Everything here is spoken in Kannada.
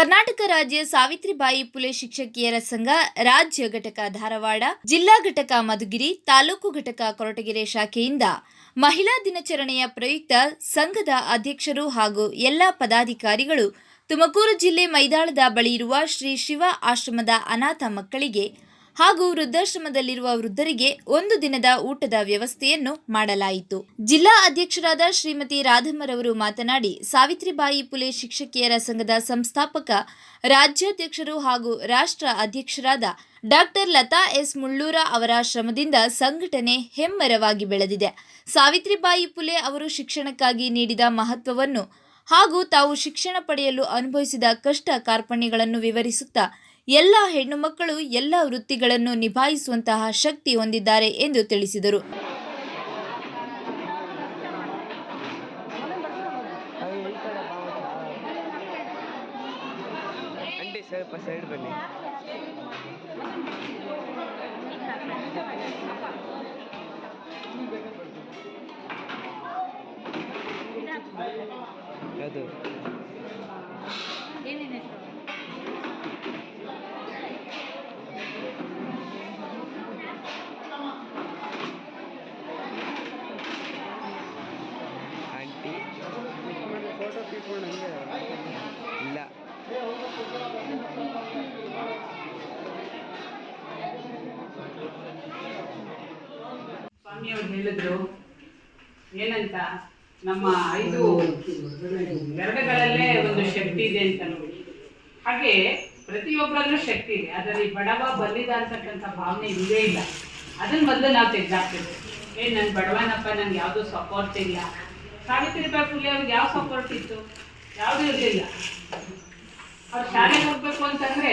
ಕರ್ನಾಟಕ ರಾಜ್ಯ ಸಾವಿತ್ರಿಬಾಯಿ ಪುಲೆ ಶಿಕ್ಷಕಿಯರ ಸಂಘ, ರಾಜ್ಯ ಘಟಕ ಧಾರವಾಡ, ಜಿಲ್ಲಾ ಘಟಕ ಮಧುಗಿರಿ, ತಾಲೂಕು ಘಟಕ ಕೊರಟಗೆರೆ ಶಾಖೆಯಿಂದ ಮಹಿಳಾ ದಿನಾಚರಣೆಯ ಪ್ರಯುಕ್ತ ಸಂಘದ ಅಧ್ಯಕ್ಷರು ಹಾಗೂ ಎಲ್ಲ ಪದಾಧಿಕಾರಿಗಳು ತುಮಕೂರು ಜಿಲ್ಲೆ ಮೈದಾಳದ ಬಳಿ ಇರುವ ಶ್ರೀ ಶಿವ ಆಶ್ರಮದ ಅನಾಥ ಮಕ್ಕಳಿಗೆ ಹಾಗೂ ವೃದ್ಧಾಶ್ರಮದಲ್ಲಿರುವ ವೃದ್ಧರಿಗೆ ಒಂದು ದಿನದ ಊಟದ ವ್ಯವಸ್ಥೆಯನ್ನು ಮಾಡಲಾಯಿತು. ಜಿಲ್ಲಾ ಅಧ್ಯಕ್ಷರಾದ ಶ್ರೀಮತಿ ರಾಧಮ್ಮರವರು ಮಾತನಾಡಿ, ಸಾವಿತ್ರಿಬಾಯಿ ಪುಲೆ ಶಿಕ್ಷಕಿಯರ ಸಂಘದ ಸಂಸ್ಥಾಪಕ, ರಾಜ್ಯಾಧ್ಯಕ್ಷರು ಹಾಗೂ ರಾಷ್ಟ್ರ ಅಧ್ಯಕ್ಷರಾದ ಡಾಕ್ಟರ್ ಲತಾ ಎಸ್. ಮುಳ್ಳೂರ ಅವರ ಶ್ರಮದಿಂದ ಸಂಘಟನೆ ಹೆಮ್ಮರವಾಗಿ ಬೆಳೆದಿದೆ. ಸಾವಿತ್ರಿಬಾಯಿ ಪುಲೆ ಅವರು ಶಿಕ್ಷಣಕ್ಕಾಗಿ ನೀಡಿದ ಮಹತ್ವವನ್ನು ಹಾಗೂ ತಾವು ಶಿಕ್ಷಣ ಪಡೆಯಲು ಅನುಭವಿಸಿದ ಕಷ್ಟ ಕಾರ್ಪಣ್ಯಗಳನ್ನು ವಿವರಿಸುತ್ತಾ ಎಲ್ಲ ಹೆಣ್ಣು ಮಕ್ಕಳು ಎಲ್ಲ ವೃತ್ತಿಗಳನ್ನು ನಿಭಾಯಿಸುವಂತಹ ಶಕ್ತಿ ಹೊಂದಿದ್ದಾರೆ ಎಂದು ತಿಳಿಸಿದರು. ಅದು ಹಂಗೆ ಇಲ್ಲ. ಸ್ವಾಮಿಯವರು ಹೇಳಿದ್ರು ಏನಂತ ನಮ್ಮ ಐದು ಗರ್ಭಗಳಲ್ಲೇ ಒಂದು ಶಕ್ತಿ ಇದೆ ಅಂತ ನೋಡಿ. ಹಾಗೆ ಪ್ರತಿಯೊಬ್ಬರಲ್ಲೂ ಶಕ್ತಿ ಇದೆ. ಅದರಲ್ಲಿ ಬಡವ ಬಲ್ಲಿದ ಅಂತಕ್ಕಂಥ ಭಾವನೆ ಇಲ್ಲೇ ಇಲ್ಲ. ಅದನ್ನ ಮೊದಲು ನಾವು ತೆಗೆದಾಕ್ತೇವೆ. ಏ ನನ್ನ ಬಡವನಪ್ಪ ನನ್ಗೆ ಯಾವುದೂ ಸಪೋರ್ಟ್ ಇಲ್ಲ. ಸಾವಿತ್ರಿಬಾಯಿ ಫುಲೆ ಅವ್ರಿಗೆ ಯಾವ ಸಪೋರ್ಟ್ ಇತ್ತು? ಯಾವುದೂ ಇರಲಿಲ್ಲ. ಅವ್ರು ಶಾಲೆಗೆ ಹೋಗ್ಬೇಕು ಅಂತಂದ್ರೆ